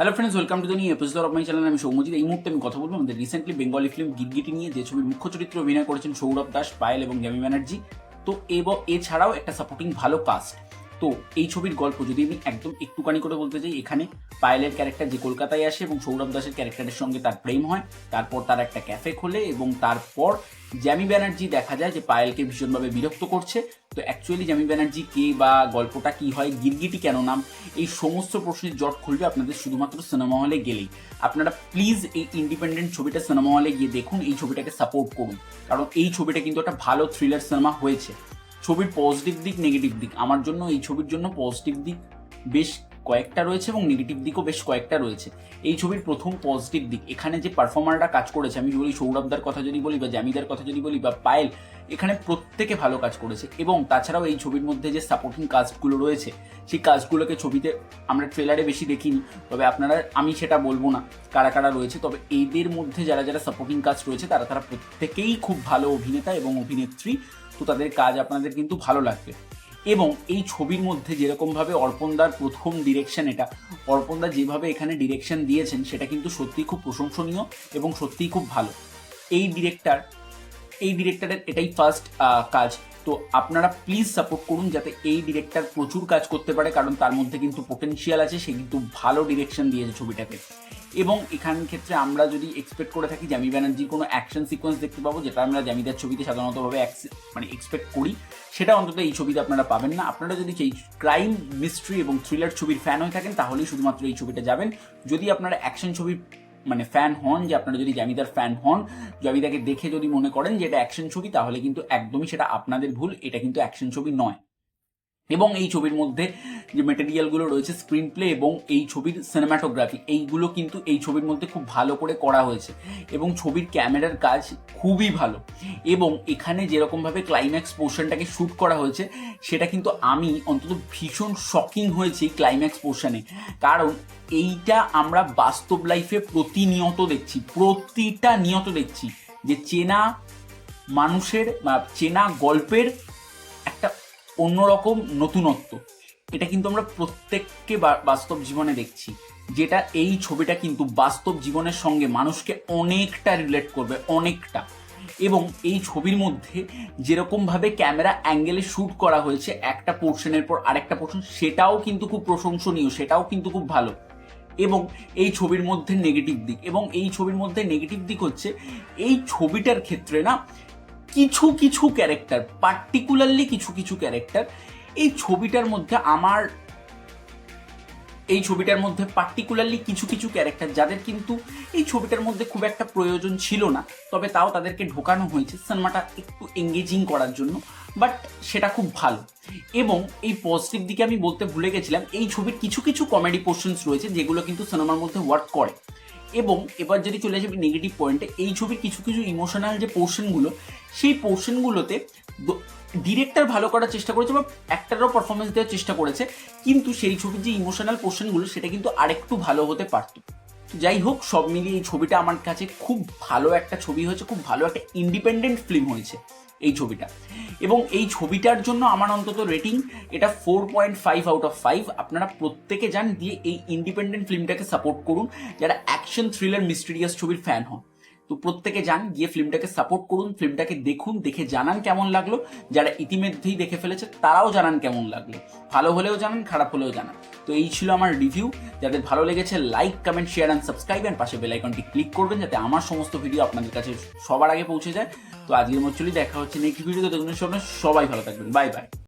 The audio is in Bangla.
Hello friends welcome to the new episode of my channel আমি সৌমজিৎ এই মুহূর্তে আমি কথা বলব আমাদের রিসেন্টলি বেঙ্গলি ফিল্ম গিটগিটি নিয়ে। যে ছবির মুখ্য চরিত্রে অভিনয় করেছেন সৌরভ দাস, পায়েল এবং গ্যামি ব্যানার্জি। তো এবং এছাড়াও একটা সাপোর্টিং ভালো কাস্ট তো এই ছবির গল্প, যদি আমি একদম একটুখানি করে বলতে চাই, এখানে পায়েলের ক্যারেক্টার যে কলকাতায় আসে এবং সৌরভ দাসের ক্যারেক্টারের সঙ্গে তার প্রেম হয়, তারপর তার একটা ক্যাফে খোলে এবং তারপর জ্যামি ব্যানার্জি দেখা যায় যে পায়েলকে ভীষণভাবে বিরক্ত করছে। তো অ্যাকচুয়ালি জ্যামি ব্যানার্জি কে বা গল্পটা কি হয়, গিরগিটি কেন নাম, এই সমস্ত প্রশ্নের জট খুলবে আপনাদের শুধুমাত্র সিনেমা হলে গেলেই। আপনারা প্লিজ এই ইন্ডিপেন্ডেন্ট ছবিটা সিনেমা হলে গিয়ে দেখুন, এই ছবিটাকে সাপোর্ট করুন। কারণ এই ছবিটা কিন্তু একটা ভালো থ্রিলার সিনেমা হয়েছে। ছবির পজিটিভ দিক নেগেটিভ দিক। আমার জন্য, এই ছবির জন্য পজিটিভ দিক বেশ কয়েকটা রয়েছে এবং নেগেটিভ দিকও বেশ কয়েকটা রয়েছে। এই ছবির প্রথম পজিটিভ দিক, এখানে যে পারফর্মাররা কাজ করেছে, আমি বলি সৌরভদার কথা যদি বলি বা জামিদার কথা যদি বলি বা পায়েল, এখানে প্রত্যেকে ভালো কাজ করেছে এবং তাছাড়াও এই ছবির মধ্যে যে সাপোর্টিং কাজগুলো রয়েছে, সেই কাজগুলোকে ছবিতে আমরা ট্রেলারে বেশি দেখিনি। তবে আপনারা, আমি সেটা বলব না কারা কারা রয়েছে, তবে এদের মধ্যে যারা যারা সাপোর্টিং কাজ রয়েছে, তারা তারা প্রত্যেকেই খুব ভালো অভিনেতা এবং অভিনেত্রী। তো তাদের কাজ আপনাদের কিন্তু ভালো লাগবে। এবং এই ছবির মধ্যে যেরকমভাবে অর্পণদার প্রথম ডিরেকশন এটা, অর্পণদা যেভাবে এখানে ডিরেকশন দিয়েছেন, সেটা কিন্তু সত্যিই খুব প্রশংসনীয় এবং সত্যিই খুব ভালো। এই ডিরেক্টর এই ডিরেক্টরের এটাই ফার্স্ট কাজ। তো আপনারা প্লিজ সাপোর্ট করুন যাতে এই ডিরেক্টর প্রচুর কাজ করতে পারে, কারণ তার মধ্যে কিন্তু পোটেনশিয়াল আছে, সে কিন্তু ভালো ডিরেকশন দিয়েছে ছবিটাকে। এবং এখান ক্ষেত্রে আমরা যদি এক্সপেক্ট করে থাকি, জামি ব্যানার্জির কোনো অ্যাকশন সিকোয়েন্স দেখতে পাবো, যেটা আমরা জামিদার ছবিতে সাধারণতভাবে মানে এক্সপেক্ট করি, সেটা অন্তত এই ছবিতে আপনারা পাবেন না। আপনারা যদি সেই ক্রাইম মিস্ট্রি এবং থ্রিলার ছবির ফ্যান হয়ে থাকেন, তাহলেই শুধুমাত্র এই ছবিটা যাবেন। যদি আপনারা অ্যাকশন ছবির মানে ফ্যান হন যে আপনারা যদি জামিদার ফ্যান হন, জামিদাকে দেখে যদি মনে করেন যে এটা অ্যাকশন ছবি, তাহলে কিন্তু একদমই সেটা আপনাদের ভুল, এটা কিন্তু অ্যাকশন ছবি নয়। এবং এই ছবির মধ্যে যে মেটেরিয়ালগুলো রয়েছে স্ক্রিন প্লে এবং এই ছবির সিনেমাটোগ্রাফি এইগুলো কিন্তু এই ছবির মধ্যে খুব ভালো করে করা হয়েছে এবং ছবির ক্যামেরার কাজ খুবই ভালো এবং এখানে যেরকমভাবে ক্লাইম্যাক্স পোর্শনটাকে শ্যুট করা হয়েছে, সেটা কিন্তু আমি অন্তত ভীষণ শকিং হয়েছি ক্লাইম্যাক্স পোর্শনে কারণ এইটা আমরা বাস্তব লাইফে প্রতিনিয়ত দেখছি, প্রতিটা নিয়ত দেখছি যে চেনা মানুষের চেনা গল্পের অন্যরকম নতুনত্ব। এটা কিন্তু আমরা প্রত্যেককে বাস্তব জীবনে দেখছি। যেটা এই ছবিটা কিন্তু বাস্তব জীবনের সঙ্গে মানুষকে অনেকটা রিলেট করবে, অনেকটা। এবং এই ছবির মধ্যে যেরকমভাবে ক্যামেরা অ্যাঙ্গেলে শ্যুট করা হয়েছে, একটা পোর্শনের পর আরেকটা পোর্শন, সেটাও কিন্তু খুব প্রশংসনীয়, সেটাও কিন্তু খুব ভালো। এবং এই ছবির মধ্যে নেগেটিভ দিক। এবং এই ছবির মধ্যে নেগেটিভ দিক হচ্ছে, এই ছবিটার ক্ষেত্রে না কিছু কিছু ক্যারেক্টার পার্টিকুলারলি কিছু কিছু ক্যারেক্টার, এই ছবিটার মধ্যে আমার, এই ছবিটার মধ্যে পার্টিকুলারলি কিছু কিছু ক্যারেক্টার যাদের কিন্তু এই ছবিটার মধ্যে খুব একটা প্রয়োজন ছিল না, তবে তাও তাদেরকে ঢোকানো হয়েছে সিনেমাটা একটু এঙ্গেজিং করার জন্য বাট সেটা খুব ভালো। এবং এই পজিটিভ দিকে আমি বলতে ভুলে গেছিলাম, এই ছবির কিছু কিছু কমেডি পোর্শনস রয়েছে যেগুলো কিন্তু সিনেমার মধ্যে ওয়ার্ক করে। এবং এবার যদি চলে যাবে নেগেটিভ পয়েন্টে এই ছবির কিছু কিছু ইমোশনাল যে পোর্শনগুলো সেই পোর্শনগুলোতে ডিরেক্টর ভালো করার চেষ্টা করেছে বা অ্যাক্টারও পারফরমেন্স দেওয়ার চেষ্টা করেছে, কিন্তু সেই ছবির যে ইমোশনাল পোর্শনগুলো সেটা কিন্তু আরেকটু ভালো হতে পারত। যাই হোক, সব মিলিয়ে এই ছবিটা আমার কাছে খুব ভালো একটা ছবি হয়েছে, খুব ভালো একটা ইন্ডিপেন্ডেন্ট ফিল্ম হয়েছে। এই ছবিটা। এবং এই ছবিটার জন্য আমার অন্তত রেটিং এটা four point five out of five আপনারা প্রত্যেকে যান, দিয়ে এই ইন্ডিপেন্ডেন্ট ফিল্মটাকে সাপোর্ট করুন, যারা অ্যাকশন থ্রিলার মিস্টিরিয়াস ছবির ফ্যান হন। তো প্রত্যেকে যান, গিয়ে ফিল্মটাকে সাপোর্ট করুন, ফিল্মটাকে দেখুন, দেখে জানান কেমন লাগল। যারা ইতিমধ্যেই দেখে ফেলেছে, তারাও জানান কেমন লাগল। ভালো হলেও জানান, খারাপ হলেও জানান। তো এই ছিল আমার রিভিউ যাদের ভালো লেগেছে like comment share and subscribe and পাশে বেল আইকনটি ক্লিক করবেন যাতে আমার সমস্ত ভিডিও আপনাদের কাছে সবার আগে পৌঁছে যায়। তো আজকের মতো দেখা হচ্ছে নেক্সট ভিডিওতে সবাই ভালো থাকবেন। Bye bye